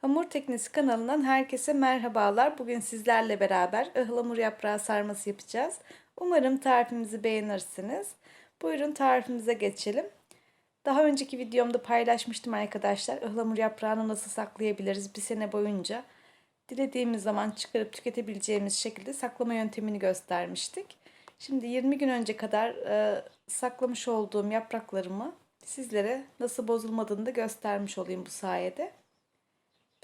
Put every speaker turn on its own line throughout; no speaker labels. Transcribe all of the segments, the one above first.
Hamur Teknisi kanalından herkese merhabalar. Bugün sizlerle beraber ıhlamur yaprağı sarması yapacağız. Umarım tarifimizi beğenirsiniz. Buyurun tarifimize geçelim. Daha önceki videomda paylaşmıştım arkadaşlar. Ihlamur yaprağını nasıl saklayabiliriz bir sene boyunca. Dilediğimiz zaman çıkarıp tüketebileceğimiz şekilde saklama yöntemini göstermiştik. Şimdi 20 gün önce kadar e, saklamış olduğum yapraklarımı sizlere nasıl bozulmadığını da göstermiş olayım bu sayede.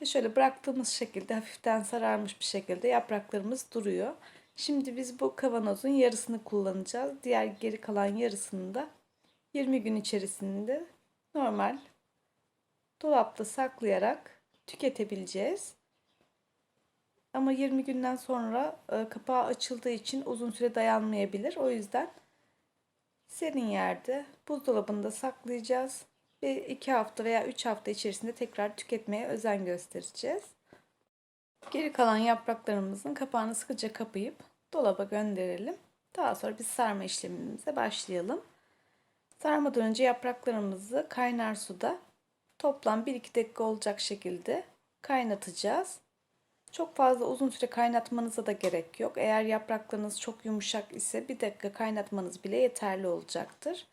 Ve şöyle bıraktığımız şekilde hafiften sararmış bir şekilde yapraklarımız duruyor. Şimdi biz bu kavanozun yarısını kullanacağız. Diğer geri kalan yarısını da 20 gün içerisinde normal dolapta saklayarak tüketebileceğiz. Ama 20 günden sonra e, kapağı açıldığı için uzun süre dayanmayabilir. O yüzden serin yerde buzdolabında saklayacağız ve 2 hafta veya 3 hafta içerisinde tekrar tüketmeye özen göstereceğiz. Geri kalan yapraklarımızın kapağını sıkıca kapayıp dolaba gönderelim. Daha sonra biz sarma işlemimize başlayalım. Sarmadan önce yapraklarımızı kaynar suda toplam 1-2 dakika olacak şekilde kaynatacağız. Çok fazla uzun süre kaynatmanıza da gerek yok. Eğer yapraklarınız çok yumuşak ise bir dakika kaynatmanız bile yeterli olacaktır.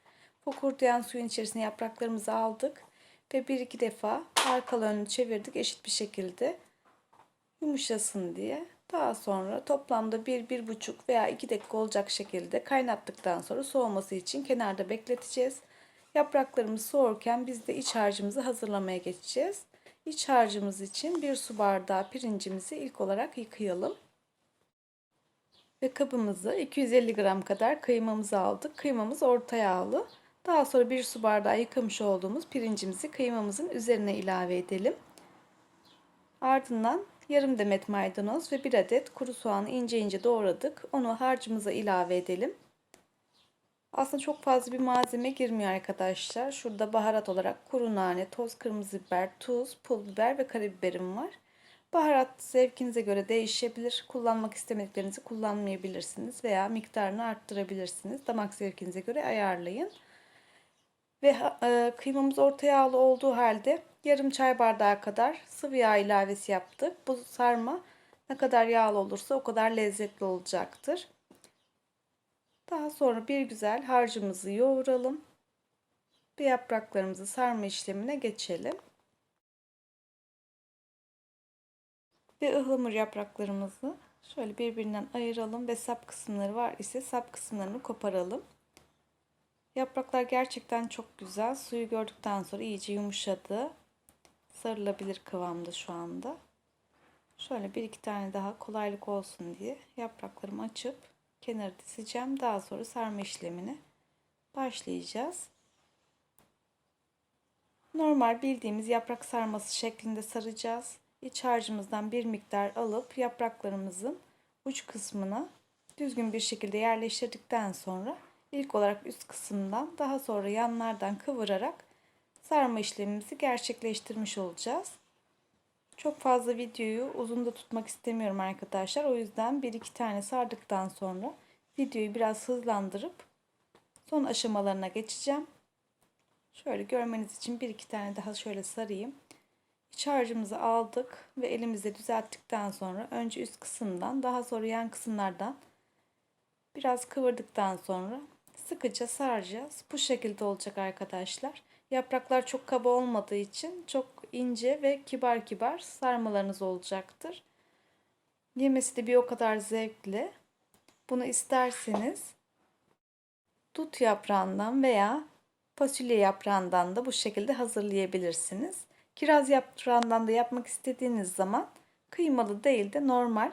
Fokurdayan suyun içerisine yapraklarımızı aldık ve bir iki defa arkalı önünü çevirdik eşit bir şekilde yumuşasın diye. Daha sonra toplamda 1-1,5 veya 2 dakika olacak şekilde kaynattıktan sonra soğuması için kenarda bekleteceğiz. Yapraklarımız soğurken biz de iç harcımızı hazırlamaya geçeceğiz. İç harcımız için bir su bardağı pirincimizi ilk olarak yıkayalım. Ve kabımızı 250 gram kadar kıymamızı aldık. Kıymamız orta yağlı. Daha sonra bir su bardağı yıkamış olduğumuz pirincimizi kıymamızın üzerine ilave edelim. Ardından yarım demet maydanoz ve bir adet kuru soğanı ince ince doğradık. Onu harcımıza ilave edelim. Aslında çok fazla bir malzeme girmiyor arkadaşlar. Şurada baharat olarak kuru nane, toz kırmızı biber, tuz, pul biber ve karabiberim var. Baharat zevkinize göre değişebilir. Kullanmak istemediklerinizi kullanmayabilirsiniz veya miktarını arttırabilirsiniz. Damak zevkinize göre ayarlayın. Ve e, kıymamız orta yağlı olduğu halde yarım çay bardağı kadar sıvı yağ ilavesi yaptık. Bu sarma ne kadar yağlı olursa o kadar lezzetli olacaktır. Daha sonra bir güzel harcımızı yoğuralım. Bir yapraklarımızı sarma işlemine geçelim. Ve ıhlamur yapraklarımızı şöyle birbirinden ayıralım ve sap kısımları var ise sap kısımlarını koparalım. Yapraklar gerçekten çok güzel. Suyu gördükten sonra iyice yumuşadı. Sarılabilir kıvamda şu anda. Şöyle bir iki tane daha kolaylık olsun diye yapraklarımı açıp kenara dizeceğim. Daha sonra sarma işlemine başlayacağız. Normal bildiğimiz yaprak sarması şeklinde saracağız. İç harcımızdan bir miktar alıp yapraklarımızın uç kısmına düzgün bir şekilde yerleştirdikten sonra ilk olarak üst kısımdan daha sonra yanlardan kıvırarak sarma işlemimizi gerçekleştirmiş olacağız. Çok fazla videoyu uzun da tutmak istemiyorum arkadaşlar. O yüzden bir iki tane sardıktan sonra videoyu biraz hızlandırıp son aşamalarına geçeceğim. Şöyle görmeniz için bir iki tane daha şöyle sarayım. İç harcımızı aldık ve elimizde düzelttikten sonra önce üst kısımdan daha sonra yan kısımlardan biraz kıvırdıktan sonra sıkıca saracağız. Bu şekilde olacak arkadaşlar. Yapraklar çok kaba olmadığı için çok ince ve kibar kibar sarmalarınız olacaktır. Yemesi de bir o kadar zevkli. Bunu isterseniz dut yaprağından veya fasulye yaprağından da bu şekilde hazırlayabilirsiniz. Kiraz yaprağından da yapmak istediğiniz zaman kıymalı değil de normal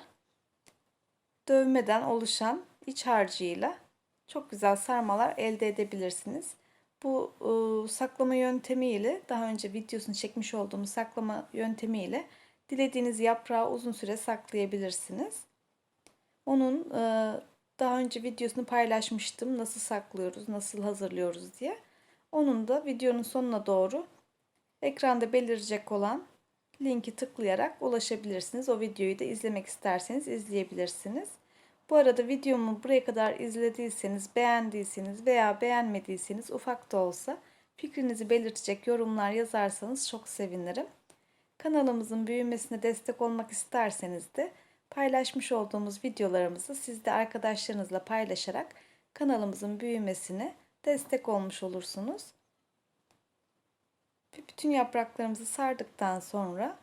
dövmeden oluşan iç harcıyla çok güzel sarmalar elde edebilirsiniz. Bu e, saklama yöntemiyle daha önce videosunu çekmiş olduğumuz saklama yöntemiyle dilediğiniz yaprağı uzun süre saklayabilirsiniz. Onun e, daha önce videosunu paylaşmıştım. Nasıl saklıyoruz, nasıl hazırlıyoruz diye. Onun da videonun sonuna doğru ekranda belirecek olan linki tıklayarak ulaşabilirsiniz. O videoyu da izlemek isterseniz izleyebilirsiniz. Bu arada videomu buraya kadar izlediyseniz, beğendiyseniz veya beğenmediyseniz ufak da olsa fikrinizi belirtecek yorumlar yazarsanız çok sevinirim. Kanalımızın büyümesine destek olmak isterseniz de paylaşmış olduğumuz videolarımızı siz de arkadaşlarınızla paylaşarak kanalımızın büyümesine destek olmuş olursunuz. Ve bütün yapraklarımızı sardıktan sonra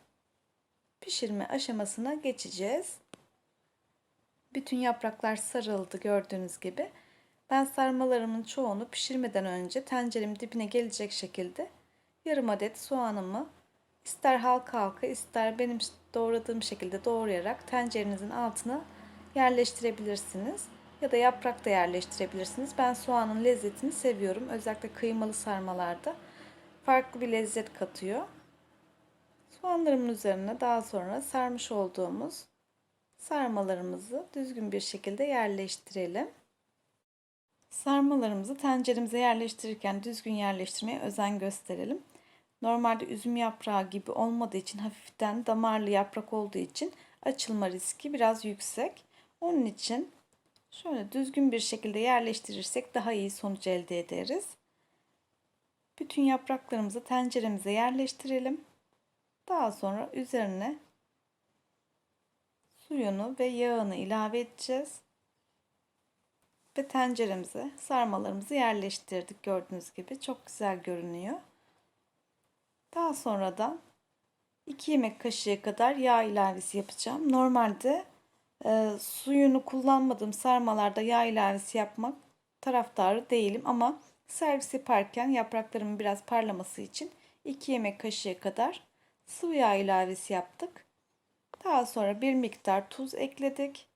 pişirme aşamasına geçeceğiz. Bütün yapraklar sarıldı gördüğünüz gibi. Ben sarmalarımın çoğunu pişirmeden önce tenceremin dibine gelecek şekilde yarım adet soğanımı ister halka halka ister benim doğradığım şekilde doğrayarak tencerenizin altına yerleştirebilirsiniz. Ya da yaprak da yerleştirebilirsiniz. Ben soğanın lezzetini seviyorum. Özellikle kıymalı sarmalarda farklı bir lezzet katıyor. Soğanlarımın üzerine daha sonra sarmış olduğumuz sarmalarımızı düzgün bir şekilde yerleştirelim. Sarmalarımızı tenceremize yerleştirirken düzgün yerleştirmeye özen gösterelim. Normalde üzüm yaprağı gibi olmadığı için hafiften damarlı yaprak olduğu için açılma riski biraz yüksek. Onun için şöyle düzgün bir şekilde yerleştirirsek daha iyi sonuç elde ederiz. Bütün yapraklarımızı tenceremize yerleştirelim. Daha sonra üzerine suyunu ve yağını ilave edeceğiz. Ve tenceremize sarmalarımızı yerleştirdik gördüğünüz gibi. Çok güzel görünüyor. Daha sonradan 2 yemek kaşığı kadar yağ ilavesi yapacağım. Normalde e, suyunu kullanmadığım sarmalarda yağ ilavesi yapmak taraftarı değilim ama servis yaparken yapraklarımın biraz parlaması için 2 yemek kaşığı kadar sıvı yağ ilavesi yaptık. Daha sonra bir miktar tuz ekledik.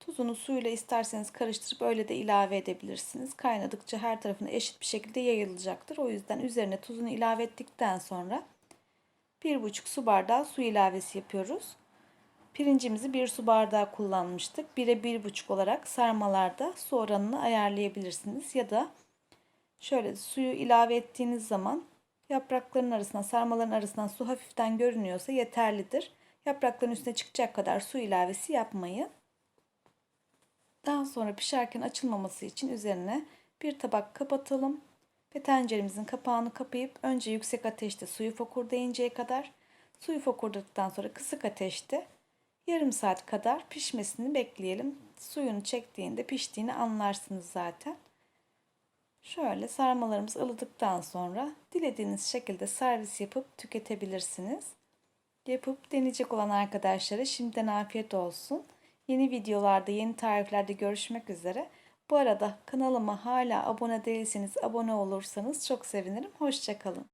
Tuzunu suyla isterseniz karıştırıp öyle de ilave edebilirsiniz. Kaynadıkça her tarafına eşit bir şekilde yayılacaktır. O yüzden üzerine tuzunu ilave ettikten sonra 1,5 su bardağı su ilavesi yapıyoruz. Pirincimizi 1 su bardağı kullanmıştık. 1'e 1,5 olarak sarmalarda su oranını ayarlayabilirsiniz. Ya da şöyle suyu ilave ettiğiniz zaman yaprakların arasından, sarmaların arasından su hafiften görünüyorsa yeterlidir. Yaprakların üstüne çıkacak kadar su ilavesi yapmayın. Daha sonra pişerken açılmaması için üzerine bir tabak kapatalım ve tenceremizin kapağını kapayıp önce yüksek ateşte suyu fokurdayinceye kadar suyu fokurdadıktan sonra kısık ateşte yarım saat kadar pişmesini bekleyelim. Suyunu çektiğinde piştiğini anlarsınız zaten. Şöyle sarmalarımız ılıdıktan sonra dilediğiniz şekilde servis yapıp tüketebilirsiniz. Yapıp deneyecek olan arkadaşlara şimdiden afiyet olsun. Yeni videolarda, yeni tariflerde görüşmek üzere. Bu arada kanalıma hala abone değilseniz abone olursanız çok sevinirim. Hoşçakalın.